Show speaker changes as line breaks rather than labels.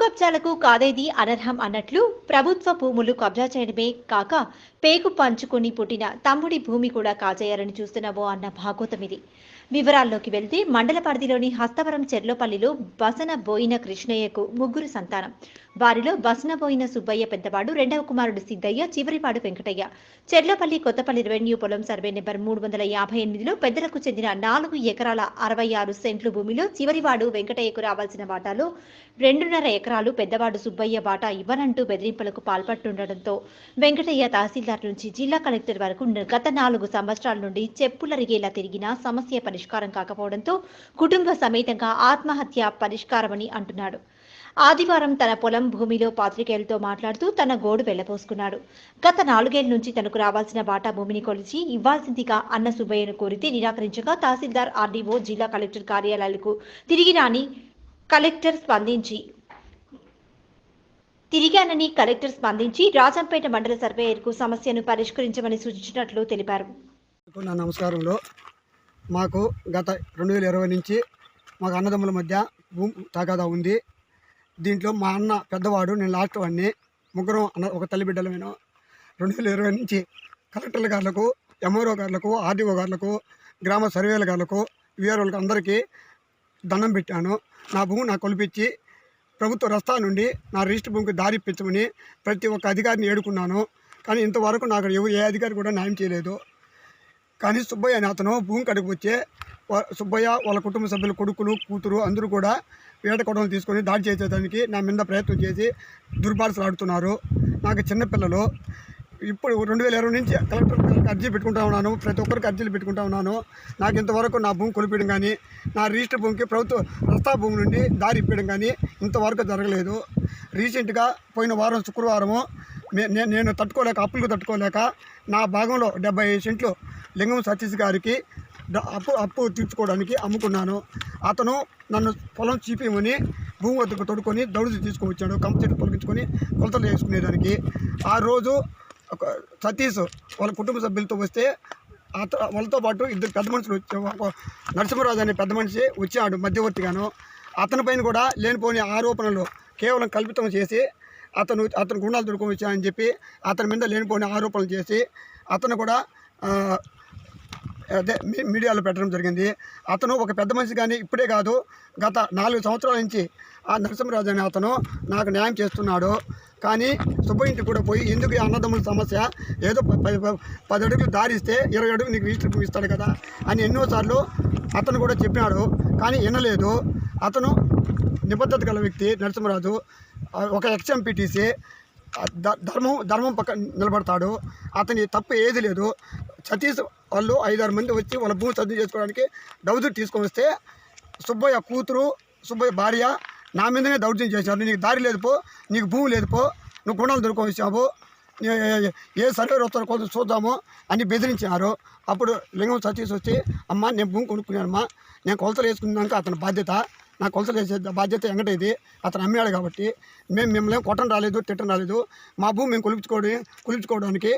కష్టాలకు కాదేది అనర్హం అన్నట్లు ప్రభుత్వ భూములు కబ్జా చేయడమే కాక పేగు పంచుకొని పుట్టిన తమ్ముడి భూమి కూడా కాజేయాలని చూస్తున్నావో అన్న భాగోతం ఇది. వివరాల్లోకి వెళ్తే మండల పరిధిలోని హస్తవరం చెర్లోపల్లిలో బసన బోయిన కృష్ణయ్యకు ముగ్గురు సంతానం. వారిలో బసన పోయిన సుబ్బయ్య పెద్దవాడు రెండవ కుమారుడు సిద్ధయ్య చివరివాడు వెంకటయ్య. చెర్లపల్లి కొత్తపల్లి రెవెన్యూ పొలం సర్వే నెంబర్ మూడు వందల యాభై ఎనిమిదిలో పెద్దలకు చెందిన నాలుగు ఎకరాల అరవై ఆరు సెంట్లు భూమిలో చివరివాడు వెంకటయ్యకు రావాల్సిన వాటాలో రెండున్నర ఎకరాలు పెద్దవాడు సుబ్బయ్య వాటా ఇవ్వనంటూ బెదిరింపులకు పాల్పట్టుండటంతో వెంకటయ్య తహసీల్దార్ నుంచి జిల్లా కలెక్టర్ వరకు గత నాలుగు సంవత్సరాల నుండి చెప్పులరిగేలా తిరిగినా సమస్య పరిష్కారం కాకపోవడంతో కుటుంబ సమేతంగా ఆత్మహత్య పరిష్కారమని అంటున్నాడు. ఆదివారం తన పొలం భూమిలో పాత్రికేయులతో మాట్లాడుతూ తన గోడు వెళ్ళపోసుకున్నాడు గత నాలుగేళ్ళ నుంచి తనకు రావాల్సిన వాటా భూమిని కొలిచి ఇవ్వాల్సిందిగా అన్న సుబ్బయ్యను కోరితే నిరాకరించగా తహసీల్దార్ ఆర్డీఓ జిల్లా కలెక్టర్ కార్యాలయాలకు తిరిగి రాని కలెక్టర్ స్పందించి తిరిగానని కలెక్టర్ స్పందించి రాజంపేట మండల సర్వేయర్కు సమస్యను పరిష్కరించమని సూచించినట్లు తెలిపారు.
నా నమస్కారంలో మాకు గత రెండు వేల ఇరవై నుంచి మాకు అన్నదమ్ముల మధ్య భూమి తగాదా ఉంది. దీంట్లో మా అన్న పెద్దవాడు నేను లాస్ట్ వాడిని. ముగ్గురం అన్న ఒక తల్లి బిడ్డలమైన రెండు వేల ఇరవై నుంచి కలెక్టర్ల గారులకు ఎంఆర్ఓ గారులకు ఆర్డీఓ గారులకు గ్రామ సర్వేల గారులకు వీఆర్ఓలకు అందరికీ దండం పెట్టాను. నా భూమి నాకు కొలిపించి ప్రభుత్వ రస్తా నుండి నా రిజిస్టర్ భూమికి దారి ఇప్పించమని ప్రతి ఒక్క అధికారిని ఏడుకున్నాను. కానీ ఇంతవరకు నాకు ఏ అధికారి కూడా న్యాయం చేయలేదు. కానీ సుబ్బయ్య అనే అతను భూమి కడికి వచ్చే వా- సుబ్బయ్య వాళ్ళ కుటుంబ సభ్యుల కొడుకులు కూతురు అందరూ కూడా వేట తీసుకొని దాడి చేసేదానికి నా మీద ప్రయత్నం చేసి దుర్భాషలాడుతున్నారు నాకు చిన్నపిల్లలు ఇప్పుడు రెండు వేల ఇరవై నుంచి కలెక్టర్ గారికి అర్జీ పెట్టుకుంటా ఉన్నాను. ప్రతి ఒక్కరికి అర్జీలు పెట్టుకుంటా ఉన్నాను. నాకు ఇంతవరకు నా భూమి కొలిపించడం కానీ నా రిజిస్టర్ భూమికి ప్రభుత్వ రస్తా భూమి నుండి దారి ఇప్పడం కానీ ఇంతవరకు జరగలేదు. రీసెంట్గా పోయిన వారం శుక్రవారము నే- నేను తట్టుకోలేక అప్పులకు తట్టుకోలేక నా భాగంలో డెబ్బై ఐదు సెంట్లు లింగం సతీష్ గారికి అప్పు అప్పు తీర్చుకోవడానికి అమ్ముకున్నాను. అతను నన్ను పొలం చీపేమని భూమి వద్దకు తొడుకొని దౌడు తీసుకొని వచ్చాడు కంప చెట్టు తొలగించుకొని కొలతలు వేసుకునేదానికి. ఆ రోజు ఒక సతీష్ వాళ్ళ కుటుంబ సభ్యులతో వస్తే అత వాళ్ళతో పాటు ఇద్దరు పెద్ద మనుషులు ఒక నరసింహరాజు అనే పెద్ద మనిషి వచ్చాడు మధ్యవర్తిగాను. అతని పైన కూడా లేనిపోని ఆరోపణలు కేవలం కల్పితం చేసి అతను అతను గుండాలు దొరుకుని వచ్చాయని చెప్పి అతని మీద లేనిపోని ఆరోపణలు చేసి అతను కూడా అదే మీ- మీడియాలో పెట్టడం జరిగింది. అతను ఒక పెద్ద మనిషి కానీ ఇప్పుడే కాదు గత నాలుగు సంవత్సరాల నుంచి ఆ నరసింహరాజు అనే అతను నాకు న్యాయం చేస్తున్నాడు. కానీ సుబ్బ ఇంటికి కూడా పోయి ఎందుకు అన్నదమ్ముల సమస్య? ఏదో ప- పది అడుగులు దారిస్తే ఇరవై అడుగులు నీకు రిజిస్టర్ ఇస్తాడు కదా అని ఎన్నోసార్లు అతను కూడా చెప్పినాడు. కానీ వినలేదు. అతను నిబద్ధత గల వ్యక్తి నరసింహరాజు. ఒక ఎక్స్ఎంపీటీసీ. ధర్మం ధర్మం పక్క నిలబడతాడు. అతని తప్పు ఏది లేదు. సతీష్ వాళ్ళు ఐదారు మంది వచ్చి వాళ్ళ భూమి సర్దు చేసుకోవడానికి దౌర్జన్యం తీసుకొని వస్తే సుబ్బయ్య కూతురు సుబ్బయ్య భార్య నా మీదనే దౌర్జన్యం చేశారు. నీకు దారి లేదు పో నీకు భూమి లేదు పో నువ్వు గుణాలు దొరుకుని వచ్చావు. ఏ- ఏ సర్వేర్ వస్తారో కొంచెం చూద్దాము అని బెదిరించారు. అప్పుడు లింగం సతీష్ వచ్చి అమ్మ నేను భూమి కొనుక్కున్నానమ్మా. నేను కొలతలు వేసుకున్నాక అతని బాధ్యత నా కొలతలు వేసే బాధ్యత వెంకటేది అతను అమ్మాడు కాబట్టి. మేము మిమ్మల్ని కొట్టడం రాలేదు తిట్టడం రాలేదు. మా భూమి మేము కొలిపించుకోవడం కొలిపించుకోవడానికి